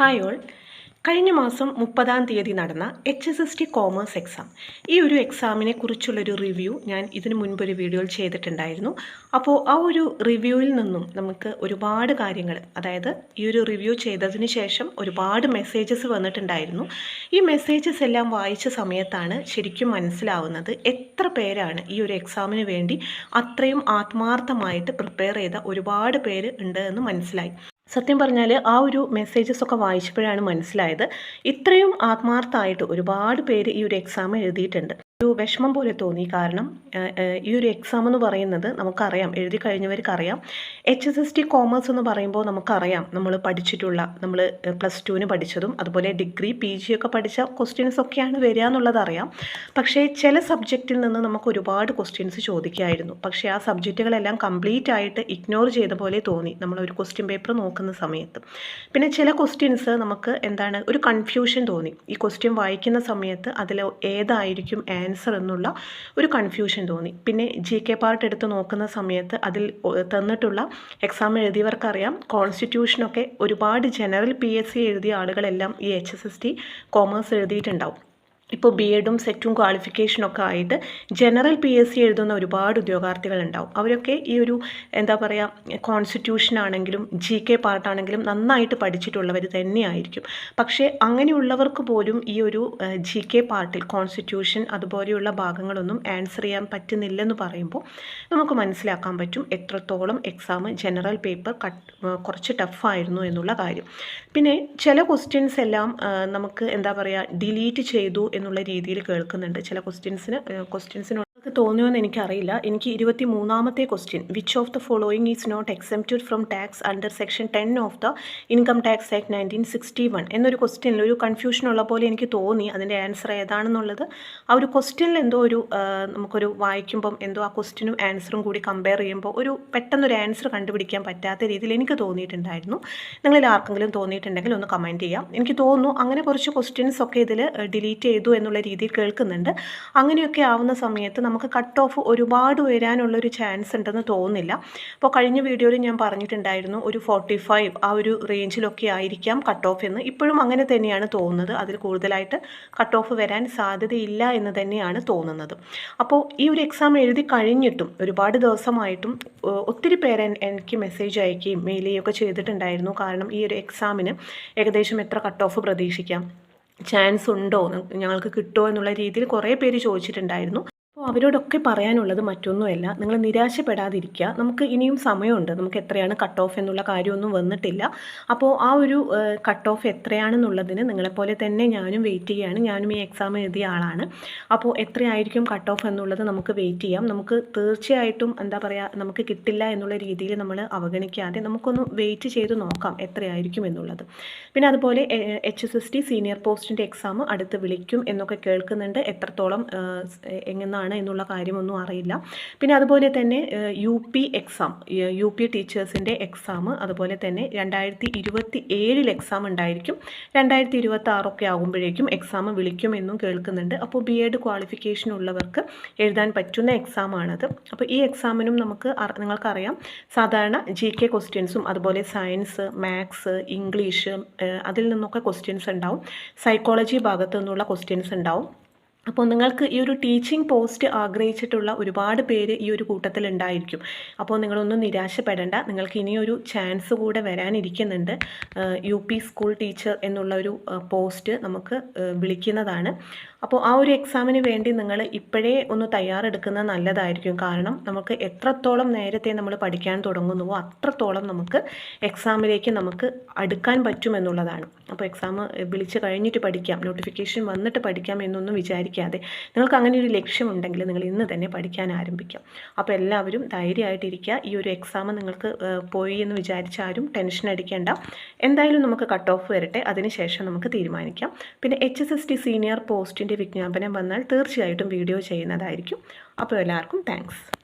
Hi all കഴിഞ്ഞ മാസം മുപ്പതാം തീയതി നടന്ന H S S T commerce exam. ഈ ഒരു എക്സാമിനെ കുറിച്ചുള്ളൊരു റിവ്യൂ ഞാൻ ഇതിനു മുൻപൊരു വീഡിയോയിൽ ചെയ്തിട്ടുണ്ടായിരുന്നു. അപ്പോൾ ആ ഒരു റിവ്യൂവിൽ നിന്നും നമുക്ക് ഒരുപാട് കാര്യങ്ങൾ അതായത് ഈ ഒരു റിവ്യൂ ചെയ്തതിന് ശേഷം ഒരുപാട് മെസ്സേജസ് വന്നിട്ടുണ്ടായിരുന്നു. ഈ മെസ്സേജസ് എല്ലാം വായിച്ച സമയത്താണ് ശരിക്കും മനസ്സിലാവുന്നത് എത്ര പേരാണ് ഈ ഒരു എക്സാമിന് വേണ്ടി അത്രയും ആത്മാർത്ഥമായിട്ട് പ്രിപ്പയർ ചെയ്ത ഒരുപാട് പേര് ഉണ്ട് എന്ന് മനസ്സിലായി. സത്യം പറഞ്ഞാൽ ആ ഒരു മെസ്സേജസ് ഒക്കെ വായിച്ചപ്പോഴാണ് മനസ്സിലായത്. ഇത്രയും ആത്മാർത്ഥമായിട്ട് ഒരുപാട് പേര് ഈ ഒരു എക്സാം എഴുതിയിട്ടുണ്ട്. ഒരു വിഷമം പോലെ തോന്നി. കാരണം ഈ ഒരു എക്സാം എന്ന് പറയുന്നത് നമുക്കറിയാം. എഴുതി കഴിഞ്ഞവർക്കറിയാം H S S T commerce എന്ന് പറയുമ്പോൾ നമുക്കറിയാം. നമ്മൾ പഠിച്ചിട്ടുള്ള നമ്മൾ പ്ലസ് ടുവിന് പഠിച്ചതും അതുപോലെ ഡിഗ്രി പി ജി ഒക്കെ പഠിച്ച ക്വസ്റ്റ്യൻസ് ഒക്കെയാണ് വരിക എന്നുള്ളത് അറിയാം പക്ഷേ ചില സബ്ജക്റ്റിൽ നിന്ന് നമുക്ക് ഒരുപാട് ക്വസ്റ്റ്യൻസ് ചോദിക്കായിരുന്നു. പക്ഷേ ആ സബ്ജക്റ്റുകളെല്ലാം കംപ്ലീറ്റ് ആയിട്ട് ഇഗ്നോർ ചെയ്ത പോലെ തോന്നി. നമ്മൾ ഒരു ക്വസ്റ്റ്യൻ പേപ്പർ നോക്കുന്ന സമയത്ത്. പിന്നെ ചില ക്വസ്റ്റ്യൻസ് നമുക്ക് എന്താണ് ഒരു കൺഫ്യൂഷൻ തോന്നി. ഈ ക്വസ്റ്റ്യൻ വായിക്കുന്ന സമയത്ത് അതിൽ ഏതായിരിക്കും ആൻസർ എന്നുള്ള ഒരു കൺഫ്യൂഷൻ തോന്നി. പിന്നെ ജി കെ പാർട്ട് എടുത്ത് നോക്കുന്ന സമയത്ത് അതിൽ തന്നിട്ടുള്ള എക്സാം എഴുതിയവർക്കറിയാം. കോൺസ്റ്റിറ്റ്യൂഷനൊക്കെ ഒരുപാട് ജനറൽ പി എസ് സി എഴുതിയ ആളുകളെല്ലാം ഈ H S S T commerce എഴുതിയിട്ടുണ്ടാവും. ഇപ്പോൾ ബി എഡും സെറ്റും ക്വാളിഫിക്കേഷനൊക്കെ ആയിട്ട് ജനറൽ പി എസ് സി എഴുതുന്ന ഒരുപാട് ഉദ്യോഗാർത്ഥികളുണ്ടാവും. അവരൊക്കെ ഈ ഒരു എന്താ പറയുക കോൺസ്റ്റിറ്റ്യൂഷൻ ആണെങ്കിലും ജി കെ പാർട്ടാണെങ്കിലും നന്നായിട്ട് പഠിച്ചിട്ടുള്ളവർ തന്നെയായിരിക്കും. പക്ഷേ അങ്ങനെയുള്ളവർക്ക് പോലും ഈ ഒരു ജി കെ പാർട്ടിൽ കോൺസ്റ്റിറ്റ്യൂഷൻ അതുപോലെയുള്ള ഭാഗങ്ങളൊന്നും ആൻസർ ചെയ്യാൻ പറ്റുന്നില്ലെന്ന് പറയുമ്പോൾ നമുക്ക് മനസ്സിലാക്കാൻ പറ്റും എത്രത്തോളം എക്സാം ജനറൽ പേപ്പർ കട്ട് കുറച്ച് ടഫായിരുന്നു എന്നുള്ള കാര്യം. പിന്നെ ചില ക്വസ്റ്റ്യൻസ് എല്ലാം നമുക്ക് എന്താ പറയുക ഡിലീറ്റ് ചെയ്തു എന്നുള്ള രീതിയിൽ കേൾക്കുന്നുണ്ട്. ചില ക്വസ്റ്റ്യൻസിന് ക്വസ്റ്റ്യൻസിനോട് നിങ്ങൾക്ക് തോന്നിയോന്ന് എനിക്കറിയില്ല. എനിക്ക് ഇരുപത്തി മൂന്നാമത്തെ question which of the following is not excepted from tax under section ten of the income tax act nineteen sixty one എന്നൊരു ക്വസ്റ്റ്യനിൽ ഒരു കൺഫ്യൂഷൻ ഉള്ള പോലെ എനിക്ക് തോന്നി. അതിന്റെ ആൻസർ ഏതാണെന്നുള്ളത്. ആ ഒരു ക്വസ്റ്റ്യനിൽ എന്തോ ഒരു നമുക്കൊരു വായിക്കുമ്പം എന്തോ ആ ക്വസ്റ്റ്യനും ആൻസറും കൂടി കമ്പയർ ചെയ്യുമ്പോൾ ഒരു പെട്ടെന്നൊരു ആൻസർ കണ്ടുപിടിക്കാൻ പറ്റാത്ത രീതിയിൽ എനിക്ക് തോന്നിയിട്ടുണ്ടായിരുന്നു. നിങ്ങളിൽ ആർക്കെങ്കിലും തോന്നിയിട്ടുണ്ടെങ്കിൽ ഒന്ന് കമന്റ് ചെയ്യാം. എനിക്ക് തോന്നുന്നു അങ്ങനെ കുറച്ച് ക്വസ്റ്റ്യൻസ് ഒക്കെ ഇതിൽ ഡിലീറ്റ് ചെയ്തു എന്നുള്ള രീതിയിൽ കേൾക്കുന്നുണ്ട്. അങ്ങനെയൊക്കെ ആവുന്ന സമയത്ത് നമുക്ക് കട്ട് ഓഫ് ഒരുപാട് വരാനുള്ളൊരു ചാൻസ് ഉണ്ടെന്ന് തോന്നുന്നില്ല. അപ്പോൾ കഴിഞ്ഞ വീഡിയോയിൽ ഞാൻ പറഞ്ഞിട്ടുണ്ടായിരുന്നു ഒരു ഫോർട്ടി ഫൈവ് ആ ഒരു റേഞ്ചിലൊക്കെ ആയിരിക്കാം കട്ട് ഓഫ് എന്ന്. ഇപ്പോഴും അങ്ങനെ തന്നെയാണ് തോന്നുന്നത്. അതിൽ കൂടുതലായിട്ട് കട്ട് ഓഫ് വരാൻ സാധ്യതയില്ല എന്ന് തന്നെയാണ് തോന്നുന്നത്. അപ്പോൾ ഈ ഒരു എക്സാം എഴുതി കഴിഞ്ഞിട്ടും ഒരുപാട് ദിവസമായിട്ടും ഒത്തിരി പേര് എനിക്ക് മെസ്സേജ് അയക്കുകയും മെയിൽ ചെയ്യുകയൊക്കെ ചെയ്തിട്ടുണ്ടായിരുന്നു. കാരണം ഈ ഒരു എക്സാമിന് ഏകദേശം എത്ര കട്ട് ഓഫ് പ്രതീക്ഷിക്കാം? ചാൻസ് ഉണ്ടോ? ഞങ്ങൾക്ക് കിട്ടുമോ എന്നുള്ള രീതിയിൽ കുറേ പേര് ചോദിച്ചിട്ടുണ്ടായിരുന്നു. അപ്പോൾ അവരോടൊക്കെ പറയാനുള്ളത് മറ്റൊന്നുമല്ല. നിങ്ങൾ നിരാശപ്പെടാതിരിക്കുക. നമുക്ക് ഇനിയും സമയമുണ്ട്. നമുക്ക് എത്രയാണ് കട്ട് ഓഫ് എന്നുള്ള കാര്യമൊന്നും വന്നിട്ടില്ല. അപ്പോൾ ആ ഒരു കട്ട് ഓഫ് എത്രയാണെന്നുള്ളതിന് നിങ്ങളെപ്പോലെ തന്നെ ഞാനും വെയിറ്റ് ചെയ്യുകയാണ്. ഞാനും ഈ എക്സാം എഴുതിയ ആളാണ്. അപ്പോൾ എത്രയായിരിക്കും കട്ട് ഓഫ് എന്നുള്ളത് നമുക്ക് വെയിറ്റ് ചെയ്യാം. നമുക്ക് തീർച്ചയായിട്ടും എന്താ പറയുക നമുക്ക് കിട്ടില്ല എന്നുള്ള രീതിയിൽ നമ്മൾ അവഗണിക്കാതെ നമുക്കൊന്ന് വെയിറ്റ് ചെയ്ത് നോക്കാം എത്രയായിരിക്കും എന്നുള്ളത്. പിന്നെ അതുപോലെ H S S T senior പോസ്റ്റിന്റെ എക്സാം അടുത്ത് വിളിക്കും എന്നൊക്കെ കേൾക്കുന്നുണ്ട്. എത്രത്തോളം എങ്ങനെയാണ് ആണ് എന്നുള്ള കാര്യമൊന്നും അറിയില്ല. പിന്നെ അതുപോലെ തന്നെ U P exam U P ടീച്ചേഴ്സിന്റെ exam അതുപോലെ തന്നെ രണ്ടായിരത്തി ഇരുപത്തി ഏഴിൽ എക്സാം ഉണ്ടായിരിക്കും. രണ്ടായിരത്തി ഇരുപത്തി ആറൊക്കെ ആകുമ്പോഴേക്കും എക്സാം വിളിക്കുമെന്നും കേൾക്കുന്നുണ്ട്. അപ്പോൾ ബി എഡ് ക്വാളിഫിക്കേഷൻ ഉള്ളവർക്ക് എഴുതാൻ പറ്റുന്ന എക്സാമാണത് അപ്പോൾ ഈ എക്സാമിനും നമുക്ക് നിങ്ങൾക്കറിയാം. സാധാരണ ജി കെ ക്വസ്റ്റ്യൻസും അതുപോലെ സയൻസ് മാത്സ് ഇംഗ്ലീഷ് അതിൽ നിന്നൊക്കെ ക്വസ്റ്റ്യൻസ് ഉണ്ടാവും. സൈക്കോളജി ഭാഗത്തു നിന്നുള്ള ക്വസ്റ്റ്യൻസ് ഉണ്ടാവും. അപ്പോൾ നിങ്ങൾക്ക് ഈ ഒരു ടീച്ചിങ് പോസ്റ്റ് ആഗ്രഹിച്ചിട്ടുള്ള ഒരുപാട് പേര് ഈ ഒരു കൂട്ടത്തിൽ ഉണ്ടായിരിക്കും അപ്പോൾ നിങ്ങളൊന്നും നിരാശപ്പെടേണ്ട. നിങ്ങൾക്ക് ഇനിയൊരു ചാൻസ് കൂടെ വരാനിരിക്കുന്നുണ്ട്. യു പി സ്കൂൾ ടീച്ചർ എന്നുള്ള ഒരു പോസ്റ്റ് നമുക്ക് വിളിക്കുന്നതാണ്. അപ്പോൾ ആ ഒരു എക്സാമിന് വേണ്ടി നിങ്ങൾ ഇപ്പോഴേ ഒന്ന് തയ്യാറെടുക്കുന്നത് നല്ലതായിരിക്കും. കാരണം നമുക്ക് എത്രത്തോളം നേരത്തെ നമ്മൾ പഠിക്കാൻ തുടങ്ങുന്നുവോ അത്രത്തോളം നമുക്ക് എക്സാമിലേക്ക് നമുക്ക് അടുക്കാൻ പറ്റുമെന്നുള്ളതാണ്. അപ്പോൾ എക്സാം വിളിച്ച് കഴിഞ്ഞിട്ട് പഠിക്കാം. നോട്ടിഫിക്കേഷൻ വന്നിട്ട് പഠിക്കാം എന്നൊന്നും വിചാരിക്കാതെ നിങ്ങൾക്ക് അങ്ങനെ ഒരു ലക്ഷ്യമുണ്ടെങ്കിൽ നിങ്ങൾ ഇന്ന് തന്നെ പഠിക്കാൻ ആരംഭിക്കാം. അപ്പോൾ എല്ലാവരും ധൈര്യമായിട്ടിരിക്കുക. ഈ ഒരു എക്സാം നിങ്ങൾക്ക് പോയി എന്ന് വിചാരിച്ചാരും ടെൻഷൻ അടിക്കേണ്ട. എന്തായാലും നമുക്ക് കട്ട് ഓഫ് വരട്ടെ. അതിനുശേഷം നമുക്ക് തീരുമാനിക്കാം. പിന്നെ H S S T senior പോസ്റ്റിന്റെ വിജ്ഞാപനം വന്നാൽ തീർച്ചയായിട്ടും വീഡിയോ ചെയ്യുന്നതായിരിക്കും. അപ്പോൾ എല്ലാവർക്കും താങ്ക്സ്